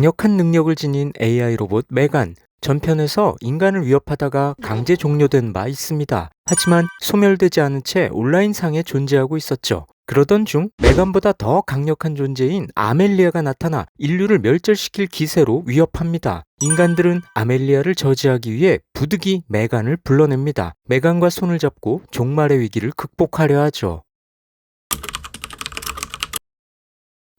강력한 능력을 지닌 AI 로봇 메간. 전편에서 인간을 위협하다가 강제 종료된 바 있습니다. 하지만 소멸되지 않은 채 온라인상에 존재하고 있었죠. 그러던 중 메간보다 더 강력한 존재인 아멜리아가 나타나 인류를 멸절시킬 기세로 위협합니다. 인간들은 아멜리아를 저지하기 위해 부득이 메간을 불러냅니다. 메간과 손을 잡고 종말의 위기를 극복하려 하죠.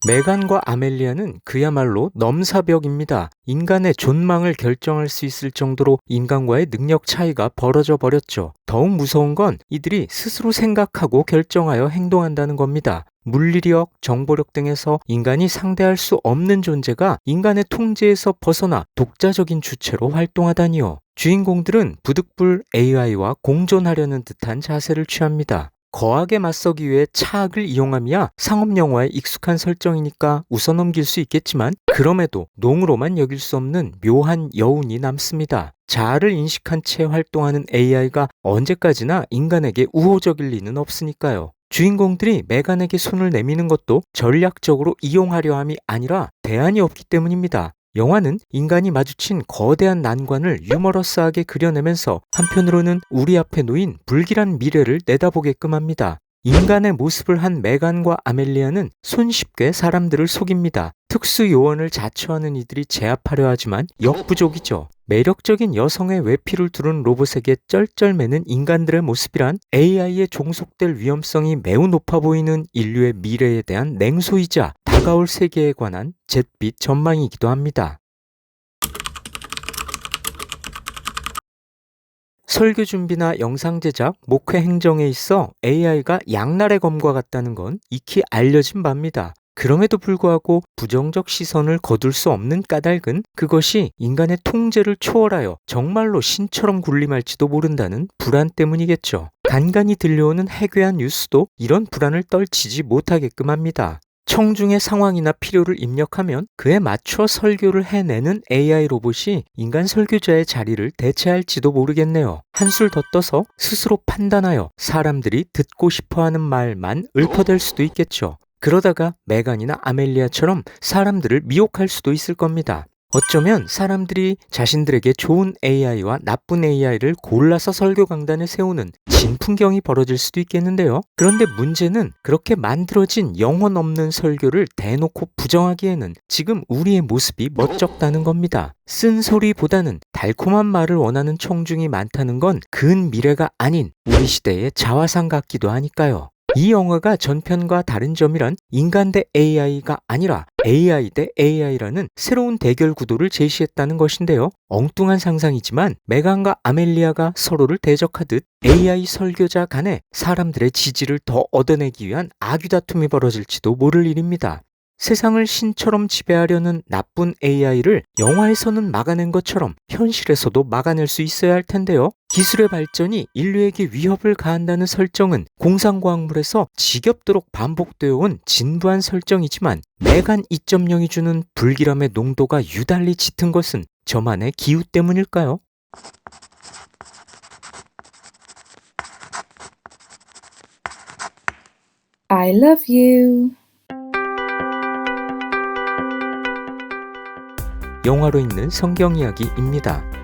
메간과 아멜리아는 그야말로 넘사벽입니다. 인간의 존망을 결정할 수 있을 정도로 인간과의 능력 차이가 벌어져 버렸죠. 더욱 무서운 건 이들이 스스로 생각하고 결정하여 행동한다는 겁니다. 물리력, 정보력 등에서 인간이 상대할 수 없는 존재가 인간의 통제에서 벗어나 독자적인 주체로 활동하다니요. 주인공들은 부득불 AI와 공존하려는 듯한 자세를 취합니다. 거하게 맞서기 위해 차악을 이용함이야 상업 영화에 익숙한 설정이니까 웃어 넘길 수 있겠지만 그럼에도 농으로만 여길 수 없는 묘한 여운이 남습니다. 자아를 인식한 채 활동하는 AI가 언제까지나 인간에게 우호적일 리는 없으니까요. 주인공들이 메간에게 손을 내미는 것도 전략적으로 이용하려 함이 아니라 대안이 없기 때문입니다. 영화는 인간이 마주친 거대한 난관을 유머러스하게 그려내면서 한편으로는 우리 앞에 놓인 불길한 미래를 내다보게끔 합니다. 인간의 모습을 한 메간과 아멜리아는 손쉽게 사람들을 속입니다. 특수 요원을 자처하는 이들이 제압하려 하지만 역부족이죠. 매력적인 여성의 외피를 두른 로봇에게 쩔쩔매는 인간들의 모습이란 AI에 종속될 위험성이 매우 높아 보이는 인류의 미래에 대한 냉소이자 다가올 세계에 관한 잿빛 전망이기도 합니다. 설교 준비나 영상 제작, 목회 행정에 있어 AI가 양날의 검과 같다는 건 익히 알려진 바입니다. 그럼에도 불구하고 부정적 시선을 거둘 수 없는 까닭은 그것이 인간의 통제를 초월하여 정말로 신처럼 군림할지도 모른다는 불안 때문이겠죠. 간간히 들려오는 해괴한 뉴스도 이런 불안을 떨치지 못하게끔 합니다. 청중의 상황이나 필요를 입력하면 그에 맞춰 설교를 해내는 AI 로봇이 인간 설교자의 자리를 대체할지도 모르겠네요. 한술 더 떠서 스스로 판단하여 사람들이 듣고 싶어 하는 말만 읊어댈 수도 있겠죠. 그러다가 메간이나 아멜리아처럼 사람들을 미혹할 수도 있을 겁니다. 어쩌면 사람들이 자신들에게 좋은 AI와 나쁜 AI를 골라서 설교 강단을 세우는 진풍경이 벌어질 수도 있겠는데요. 그런데 문제는 그렇게 만들어진 영혼 없는 설교를 대놓고 부정하기에는 지금 우리의 모습이 멋쩍다는 겁니다. 쓴소리보다는 달콤한 말을 원하는 청중이 많다는 건 근 미래가 아닌 우리 시대의 자화상 같기도 하니까요. 이 영화가 전편과 다른 점이란 인간 대 AI가 아니라 AI 대 AI라는 새로운 대결 구도를 제시했다는 것인데요. 엉뚱한 상상이지만 메간과 아멜리아가 서로를 대적하듯 AI 설교자 간에 사람들의 지지를 더 얻어내기 위한 악유 다툼이 벌어질지도 모를 일입니다. 세상을 신처럼 지배하려는 나쁜 AI를 영화에서는 막아낸 것처럼 현실에서도 막아낼 수 있어야 할 텐데요. 기술의 발전이 인류에게 위협을 가한다는 설정은 공상과학물에서 지겹도록 반복되어 온 진부한 설정이지만 메간 2.0이 주는 불길함의 농도가 유달리 짙은 것은 저만의 기후 때문일까요? I love you. 영화로 있는 성경 이야기입니다.